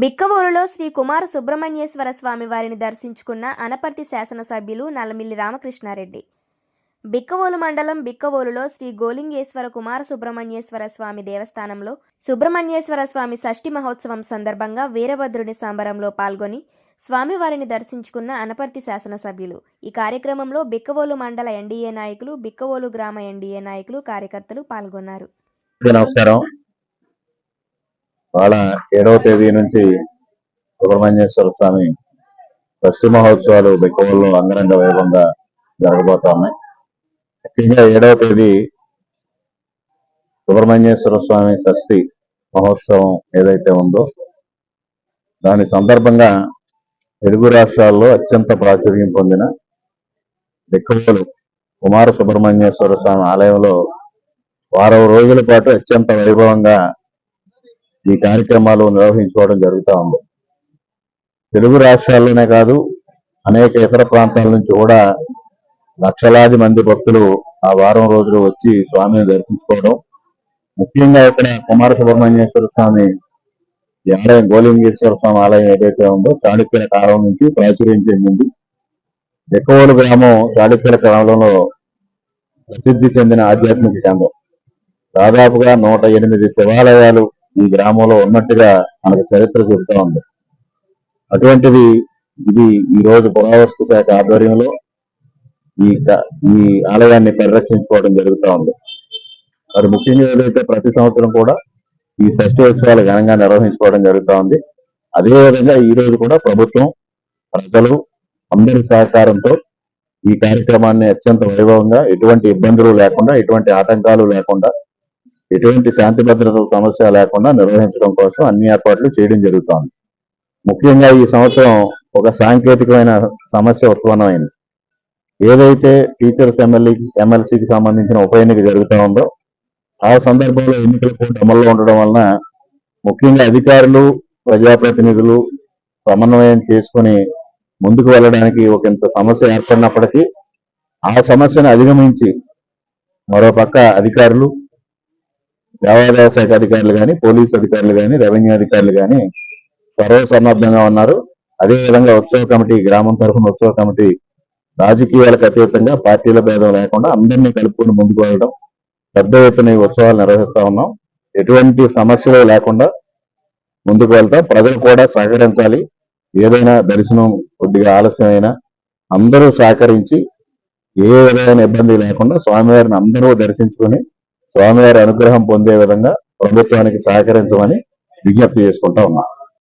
బిక్కవోలులో శ్రీ కుమార సుబ్రహ్మణ్యేశ్వర స్వామి వారిని దర్శించుకున్న అనపర్తి శాసనసభ్యులు నల్లమిల్లి రామకృష్ణారెడ్డి. బిక్కవోలు మండలం బిక్కవోలులో శ్రీ గోలింగేశ్వర కుమార సుబ్రహ్మణ్యేశ్వర స్వామి దేవస్థానంలో సుబ్రహ్మణ్యేశ్వర స్వామి షష్ఠి మహోత్సవం సందర్భంగా వీరభద్రుని సంబరంలో పాల్గొని స్వామివారిని దర్శించుకున్న అనపర్తి శాసనసభ్యులు. ఈ కార్యక్రమంలో బిక్కవోలు మండల ఎన్డీఏ నాయకులు బిక్కవోలు గ్రామ ఎన్డీఏ నాయకులు కార్యకర్తలు పాల్గొన్నారు. నమస్కారం. వాళ్ళ ఏడవ తేదీ నుంచి సుబ్రహ్మణ్యేశ్వర స్వామి షష్ఠి మహోత్సవాలు బెక్కవల్లో అంగరంగ వైభవంగా జరగబోతా ఉన్నాయి. ముఖ్యంగా ఏడవ తేదీ సుబ్రహ్మణ్యేశ్వర స్వామి షష్ఠి మహోత్సవం ఏదైతే ఉందో దాని సందర్భంగా తెలుగు రాష్ట్రాల్లో అత్యంత ప్రాచుర్యం పొందిన బెక్కవోలు కుమార సుబ్రహ్మణ్యేశ్వర స్వామి ఆలయంలో వారం రోజుల పాటు అత్యంత వైభవంగా ఈ కార్యక్రమాలు నిర్వహించుకోవడం జరుగుతూ ఉంది. తెలుగు రాష్ట్రాల్లోనే కాదు అనేక ఇతర ప్రాంతాల నుంచి కూడా లక్షలాది మంది భక్తులు ఆ వారం రోజులు వచ్చి స్వామిని దర్శించుకోవడం. ముఖ్యంగా ఇక్కడ కుమార సుబ్రహ్మణ్యేశ్వర స్వామి ఈ ఆలయం గోలింగేశ్వర స్వామి ఆలయం ఏదైతే ఉందో చాళుక్యుల కాలం నుంచి ప్రాచుర్యం చెందింది. ఎక్కువలు గ్రామం చాళుక్యుల కాలంలో ప్రసిద్ధి చెందిన ఆధ్యాత్మిక కేంద్రం. దాదాపుగా నూట ఎనిమిది శివాలయాలు ఈ గ్రామంలో ఉన్నట్టుగా మనకు చరిత్ర చెబుతా ఉంది. అటువంటిది ఇది ఈ రోజు పురావస్తు శాఖ ఆధ్వర్యంలో ఈ ఈ ఆలయాన్ని పరిరక్షించుకోవడం జరుగుతూ ఉంది. మరి ముఖ్యంగా ఏదైతే ప్రతి సంవత్సరం కూడా ఈ షష్ఠి ఉత్సవాలు ఘనంగా నిర్వహించుకోవడం జరుగుతూ ఉంది. అదేవిధంగా ఈ రోజు కూడా ప్రభుత్వం ప్రజలు అందరి సహకారంతో ఈ కార్యక్రమాన్ని అత్యంత వైభవంగా ఎటువంటి ఇబ్బందులు లేకుండా ఎటువంటి ఆటంకాలు లేకుండా ఎటువంటి శాంతి భద్రతల సమస్య లేకుండా నిర్వహించడం కోసం అన్ని ఏర్పాట్లు చేయడం జరుగుతోంది. ముఖ్యంగా ఈ సంవత్సరం ఒక సాంకేతికమైన సమస్య ఉత్పన్నమైంది. ఏదైతే టీచర్స్ ఎమ్మెల్యే ఎమ్మెల్సీకి సంబంధించిన ఉప ఎన్నిక జరుగుతూ ఉందో ఆ సందర్భంలో ఎన్నికల కోడ్ అమల్లో ఉండడం వలన ముఖ్యంగా అధికారులు ప్రజాప్రతినిధులు సమన్వయం చేసుకుని ముందుకు వెళ్ళడానికి ఒక ఇంత సమస్య ఏర్పడినప్పటికీ ఆ సమస్యను అధిగమించి మరోపక్క అధికారులు దేవాదాయ శాఖ అధికారులు కానీ పోలీస్ అధికారులు కానీ రెవెన్యూ అధికారులు కానీ సర్వసన్నద్ధంగా ఉన్నారు. అదేవిధంగా ఉత్సవ కమిటీ గ్రామం తరఫున ఉత్సవ కమిటీ రాజకీయాలకు అతీతంగా పార్టీల భేదం లేకుండా అందరినీ కలుపుకొని ముందుకు వెళ్ళడం పెద్ద ఎత్తున ఈ ఉత్సవాలు నిర్వహిస్తా ఉన్నాం. ఎటువంటి సమస్యలు లేకుండా ముందుకు వెళ్తాం. ప్రజలు కూడా సహకరించాలి. ఏదైనా దర్శనం కొద్దిగా ఆలస్యమైనా అందరూ సహకరించి ఏ విధమైన ఇబ్బంది లేకుండా స్వామివారిని అందరూ దర్శించుకొని స్వామివారి అనుగ్రహం పొందే విధంగా ప్రభుత్వానికి సహకరించమని విజ్ఞప్తి చేసుకుంటా ఉన్నాం